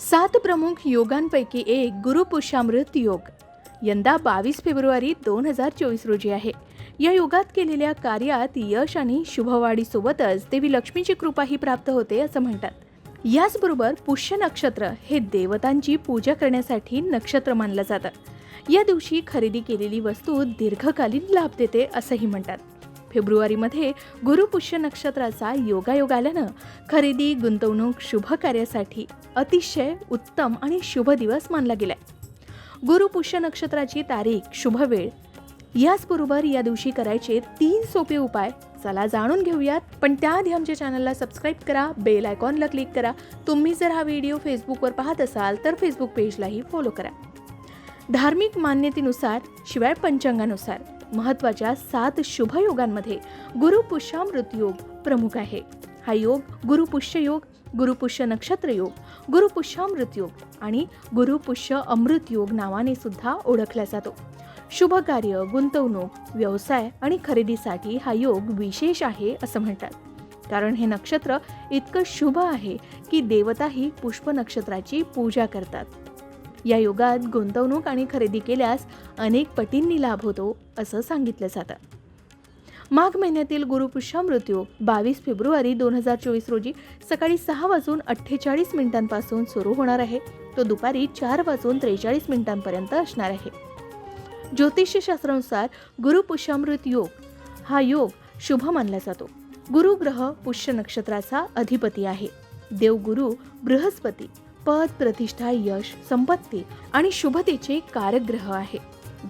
सात प्रमुख योगांपैकी एक गुरुपुष्यामृत योग. यंदा बावीस फेब्रुवारी दोन हजार चोवीस रोजी आहे. या योगात केलेल्या कार्यात यश आणि शुभवाढीसोबतच देवी लक्ष्मीची कृपाही प्राप्त होते असं म्हणतात. याचबरोबर पुष्य नक्षत्र हे देवतांची पूजा करण्यासाठी नक्षत्र मानलं जातं. या दिवशी खरेदी केलेली वस्तू दीर्घकालीन लाभ देते असंही म्हणतात. फेब्रुवारीमध्ये गुरुपुष्य नक्षत्राचा योगायोग आल्यानं खरेदी गुंतवणूक शुभ कार्यासाठी अतिशय उत्तम आणि शुभ दिवस मानला गेलाय. गुरुपुष्य नक्षत्राची तारीख शुभ वेळ याचबरोबर या दिवशी करायचे तीन सोपे उपाय चला जाणून घेऊयात. पण त्याआधी आमच्या चॅनलला सबस्क्राईब करा बेल आयकॉनला क्लिक करा. तुम्ही जर हा व्हिडिओ फेसबुकवर पाहत असाल तर फेसबुक पेजलाही फॉलो करा. धार्मिक मान्यतेनुसार शिवाय पंचांगानुसार महत्त्वाच्या सात शुभ योगांमध्ये गुरुपुष्यामृत योग प्रमुख आहे. हा योग गुरुपुष्य योग गुरुपुष्य नक्षत्र योग गुरुपुष्यामृत योग आणि गुरुपुष्य अमृत योग नावाने सुद्धा ओळखला जातो. शुभ कार्य गुंतवणूक व्यवसाय आणि खरेदीसाठी हा योग विशेष आहे असं म्हणतात. कारण हे नक्षत्र इतकं शुभ आहे की देवताही पुष्प नक्षत्राची पूजा करतात. या योगात गुंतवणूक आणि खरेदी केल्यास अनेक पटींनी लाभ होतो असं सांगितलं जातं. माघ महिन्यातील गुरुपुष्यामृत मृत्यू बावीस फेब्रुवारी दोन हजार चोवीस रोजी सकाळी सहा वाजून अठ्ठेचाळीस मिनिटांपासून सुरू होणार आहे. तो दुपारी चार वाजून त्रेचाळीस मिनिटांपर्यंत असणार आहे. ज्योतिषशास्त्रानुसार गुरुपुष्यामृत योग हा योग शुभ मानला जातो. गुरुग्रह पुष्य नक्षत्राचा अधिपती आहे. देवगुरु बृहस्पती. पद प्रतिष्ठा यश संपत्ती आणि शुभतेचे कारग्रह आहे.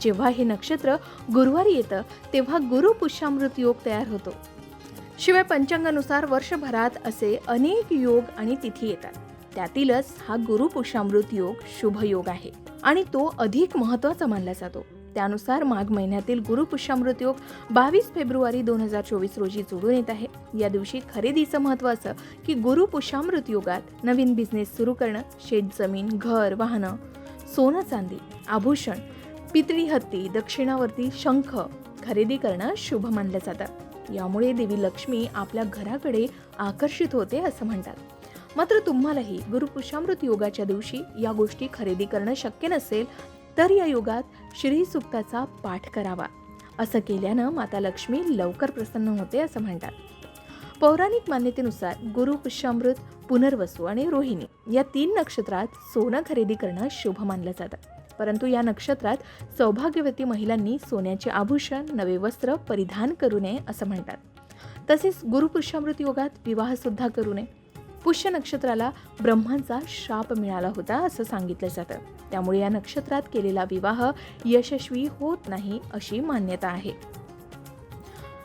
जेव्हा हे नक्षत्र गुरुवारी येतं तेव्हा गुरु पुष्यामृत योग तयार होतो. शिवाय पंचांगानुसार वर्षभरात असे अनेक योग आणि तिथी येतात. त्यातीलच हा गुरु पुष्यामृत योग शुभ योग आहे आणि तो अधिक महत्त्वाचा मानला जातो. त्यानुसार माघ महिन्यातील गुरुपुष्यामृत योग बावीस फेब्रुवारी दोन हजार चोवीस रोजी जोडून येत आहे. या दिवशी खरेदीचं महत्त्व असं की गुरुपुष्यामृत योगात नवीन बिझनेस सुरू करणं शेत जमीन घर वाहनं सोनं चांदी आभूषण पितळी हत्ती दक्षिणावर्ती शंख खरेदी करणं शुभ मानलं जातं. यामुळे देवी लक्ष्मी आपल्या घराकडे आकर्षित होते असं म्हणतात. मात्र तुम्हालाही गुरुपुषामृत योगाच्या दिवशी या गोष्टी खरेदी करणं शक्य नसेल तर या योगात श्री सुक्ताचा पाठ करावा. असं केल्यानं माता लक्ष्मी लवकर प्रसन्न होते असं म्हणतात. पौराणिक मान्यतेनुसार गुरु पुष्यामृत पुनर्वसू आणि रोहिणी या तीन नक्षत्रात सोनं खरेदी करणं शुभ मानलं जातं. परंतु या नक्षत्रात सौभाग्यवती महिलांनी सोन्याचे आभूषण नवे वस्त्र परिधान करू नये असं म्हणतात. तसेच गुरुपुष्यामृत योगात विवाहसुद्धा करू नये. पुष्य नक्षत्राला ब्रह्मांचा शाप मिळाला होता असं सांगितलं जातं. त्यामुळे या नक्षत्रात केलेला विवाह यशस्वी होत नाही अशी मान्यता आहे.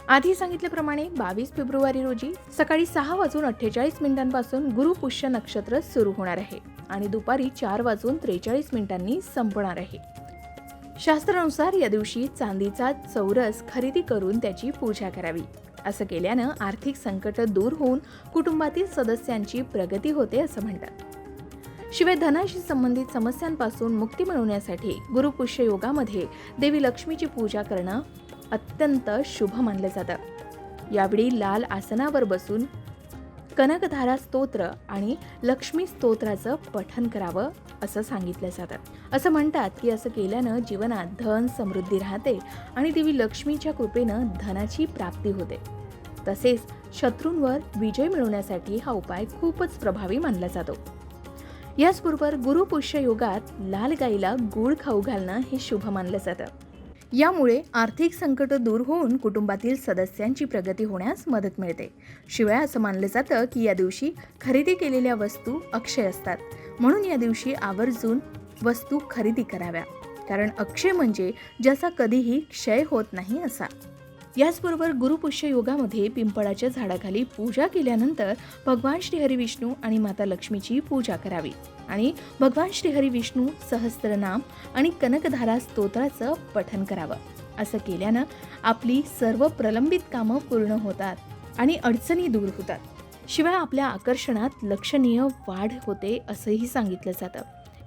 आधी सांगितल्याप्रमाणे बावीस फेब्रुवारी रोजी सकाळी सहा वाजून अठ्ठेचाळीस मिनिटांपासून गुरुपुष्य नक्षत्र सुरू होणार आहे आणि दुपारी चार वाजून त्रेचाळीस मिनिटांनी संपणार आहे. शास्त्रानुसार या दिवशी चांदीचा चौरस खरेदी करून त्याची पूजा करावी. असं केल्यानं आर्थिक संकट दूर होऊन कुटुंबातील सदस्यांची प्रगती होते असं म्हणतात. शिवाय धनाशी संबंधित समस्यांपासून मुक्ती मिळवण्यासाठी गुरुपुष्य योगामध्ये देवी लक्ष्मीची पूजा करणं अत्यंत शुभ मानलं जातं. यावेळी लाल आसनावर बसून कनकधारा स्तोत्र आणि लक्ष्मी स्तोत्राचं पठन करावं असं सांगितलं जातं. असं म्हणतात की असं केल्यानं जीवनात धन समृद्धी राहते आणि देवी लक्ष्मीच्या कृपेनं धनाची प्राप्ती होते. तसेच शत्रूंवर विजय मिळवण्यासाठी हा उपाय खूपच प्रभावी मानला जातो. याचबरोबर गुरुपुष्य योगात लाल गाईला गूळ खाऊ घालणं हे शुभ मानलं जातं. यामुळे आर्थिक संकट दूर होऊन कुटुंबातील सदस्यांची प्रगती होण्यास मदत मिळते. शिवाय असं मानलं जातं की या दिवशी खरेदी केलेल्या वस्तू अक्षय असतात. म्हणून या दिवशी आवर्जून वस्तू खरेदी कराव्या. कारण अक्षय म्हणजे ज्याचा कधीही क्षय होत नाही असा. याचबरोबर गुरुपुष्य योगामध्ये पिंपळाच्या झाडाखाली पूजा केल्यानंतर भगवान श्रीहरी विष्णू आणि माता लक्ष्मीची पूजा करावी. आणि भगवान श्रीहरी विष्णू सहस्त्रनाम आणि कनकधारा स्तोत्राचं पठन करावं. असं केल्यानं आपली सर्व प्रलंबित कामं पूर्ण होतात आणि अडचणी दूर होतात. शिवाय आपल्या आकर्षणात लक्षणीय वाढ होते असंही सांगितलं जातं.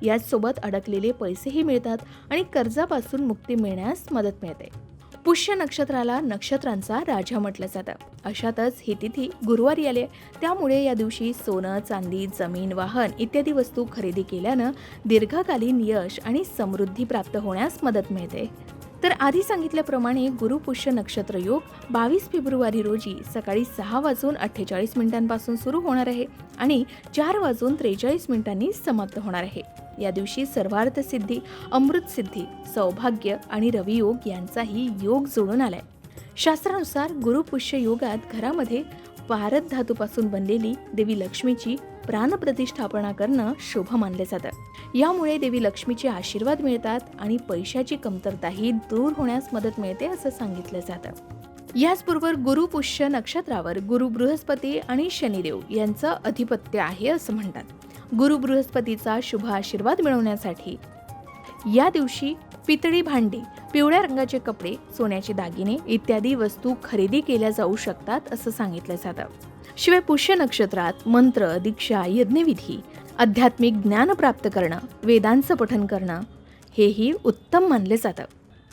याचसोबत अडकलेले पैसेही मिळतात आणि कर्जापासून मुक्ती मिळण्यास मदत मिळते. पुष्य नक्षत्राला नक्षत्रांचा राजा म्हटलं जातं. अशातच ही तिथी गुरुवारी आली. त्यामुळे या दिवशी सोनं चांदी जमीन वाहन इत्यादी वस्तू खरेदी केल्यानं दीर्घकालीन यश आणि समृद्धी प्राप्त होण्यास मदत मिळते. तर आधी सांगितल्याप्रमाणे गुरुपुष्य नक्षत्र योग बावीस फेब्रुवारी रोजी सकाळी सहा वाजून अठ्ठेचाळीस मिनिटांपासून सुरू होणार आहे आणि चार वाजून त्रेचाळीस मिनिटांनी समाप्त होणार आहे. या दिवशी सर्वार्थ सिद्धी अमृत सिद्धी सौभाग्य आणि रवियोग यांचाही योग जोडून आलाय. शास्त्रानुसार गुरुपुष्य योगात घरामध्ये पारद धातूपासून बनलेली देवी लक्ष्मीची प्राणप्रतिष्ठापना करणं शुभ मानले जातं. यामुळे देवी लक्ष्मीचे आशीर्वाद मिळतात आणि पैशाची कमतरताही दूर होण्यास मदत मिळते असं सांगितलं जातं. याचबरोबर गुरुपुष्य नक्षत्रावर गुरु बृहस्पती आणि शनिदेव यांचं अधिपत्य आहे असं म्हणतात. गुरु बृहस्पतीचा शुभ आशीर्वाद मिळवण्यासाठी. या दिवशी पितळी भांडी पिवळ्या रंगाचे कपडे सोन्याचे दागिने इत्यादी वस्तू खरेदी केल्या जाऊ शकतात असं सांगितलं जातं. शिवाय पुष्य नक्षत्रात मंत्र दीक्षा यज्ञविधी आध्यात्मिक ज्ञान प्राप्त करणं वेदांचं पठन करणं हेही उत्तम मानले जातं.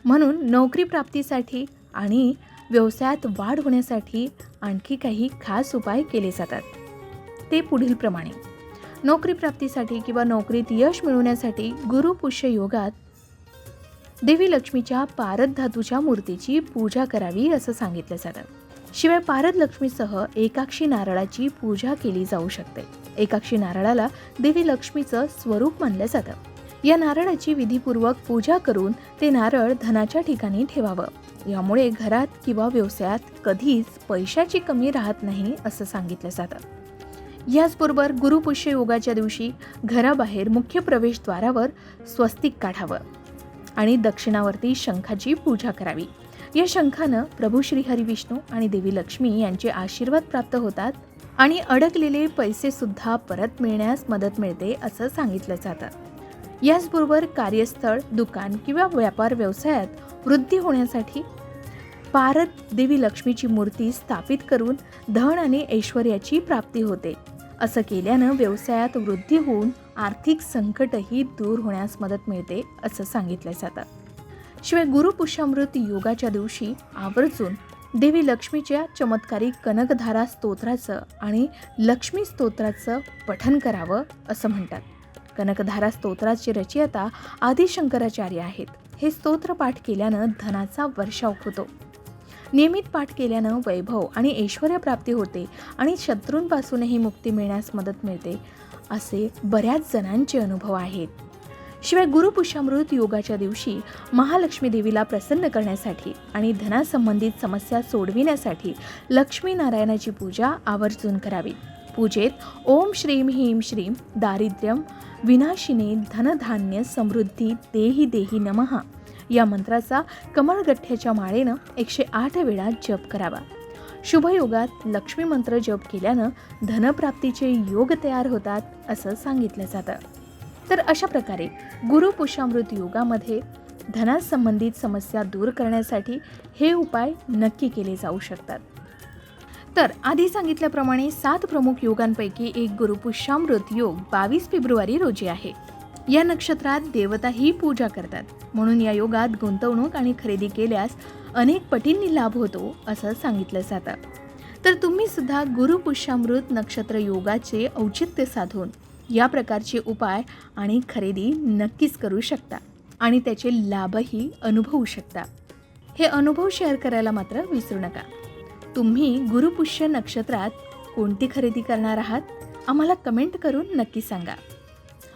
म्हणून नोकरी प्राप्तीसाठी आणि व्यवसायात वाढ होण्यासाठी आणखी काही खास उपाय केले जातात. ते पुढीलप्रमाणे. नोकरी प्राप्तीसाठी किंवा नोकरीत यश मिळवण्यासाठी गुरुपुष्य योगात देवी लक्ष्मीच्या पारद धातूच्या मूर्तीची पूजा करावी असं सांगितलं जातं. शिवाय पारद लक्ष्मीसह एकाक्षी नारळाची पूजा केली जाऊ शकते. एकाक्षी नारळाला देवी लक्ष्मीचं स्वरूप मानलं जातं. या नारळाची विधीपूर्वक पूजा करून ते नारळ धनाच्या ठिकाणी ठेवावं. यामुळे घरात किंवा व्यवसायात कधीच पैशाची कमी राहत नाही असं सांगितलं जातं. याचबरोबर गुरुपुष्य योगाच्या दिवशी घराबाहेर मुख्य प्रवेशद्वारावर स्वस्तिक काढावं आणि दक्षिणावरती शंखाची पूजा करावी. या शंखानं प्रभू श्री हरिविष्णू आणि देवी लक्ष्मी यांचे आशीर्वाद प्राप्त होतात आणि अडकलेले पैसेसुद्धा परत मिळण्यास मदत मिळते असं सांगितलं जातं. याचबरोबर कार्यस्थळ दुकान किंवा व्यापार व्यवसायात वृद्धी होण्यासाठी पारद देवी लक्ष्मीची मूर्ती स्थापित करून धन आणि ऐश्वर्याची प्राप्ती होते. असं केल्यानं व्यवसायात वृद्धी होऊन आर्थिक संकटही दूर होण्यास मदत मिळते असं सांगितलं जातं शिवाय गुरुपुष्यामृत योगाच्या दिवशी आवर्जून देवी लक्ष्मीच्या चमत्कारी कनकधारा स्तोत्राचं आणि लक्ष्मी स्तोत्राचं पठन करावं असं म्हणतात. कनकधारा स्तोत्राची रचयिता आदिशंकराचार्य आहेत. हे स्तोत्र पाठ केल्यानं धनाचा वर्षाव होतो. नियमित पाठ केल्यानं वैभव आणि ऐश्वर्यप्राप्ती होते आणि शत्रूंपासूनही मुक्ती मिळण्यास मदत मिळते असे बऱ्याच जणांचे अनुभव आहेत. शिवाय गुरुपुष्यामृत योगाच्या दिवशी महालक्ष्मी देवीला प्रसन्न करण्यासाठी आणि धनासंबंधित समस्या सोडविण्यासाठी लक्ष्मी नारायणाची पूजा आवर्जून करावी. पूजेत ओम श्रीम ह्रीम श्रीम दारिद्र्यम विनाशिने धनधान्य समृद्धी देही देही नमहा या मंत्राचा कमळगठ्ठ्याच्या माळेनं एकशे आठ वेळा जप करावा. शुभयोगात लक्ष्मी मंत्र जप केल्यानं धनप्राप्तीचे योग तयार होतात असं सांगितलं जातं. तर अशा प्रकारे गुरुपुषामृत योगामध्ये धनासंबंधित समस्या दूर करण्यासाठी हे उपाय नक्की केले जाऊ शकतात. तर आधी सांगितल्याप्रमाणे सात प्रमुख योगांपैकी एक गुरुपुष्यामृत योग बावीस फेब्रुवारी रोजी आहे. या नक्षत्रात देवता ही पूजा करतात. म्हणून या योगात गुंतवणूक आणि खरेदी केल्यास अनेक पटींनी लाभ होतो असं सांगितलं जातं. तर तुम्ही सुद्धा गुरुपुष्यामृत नक्षत्र योगाचे औचित्य साधून या प्रकारचे उपाय आणि खरेदी नक्कीच करू शकता आणि त्याचे लाभही अनुभवू शकता. हे अनुभव शेअर करायला मात्र विसरू नका. तुम्ही गुरुपुष्य नक्षत्रात कोणती खरेदी करणार आहात? आम्हाला कमेंट करून नक्की सांगा.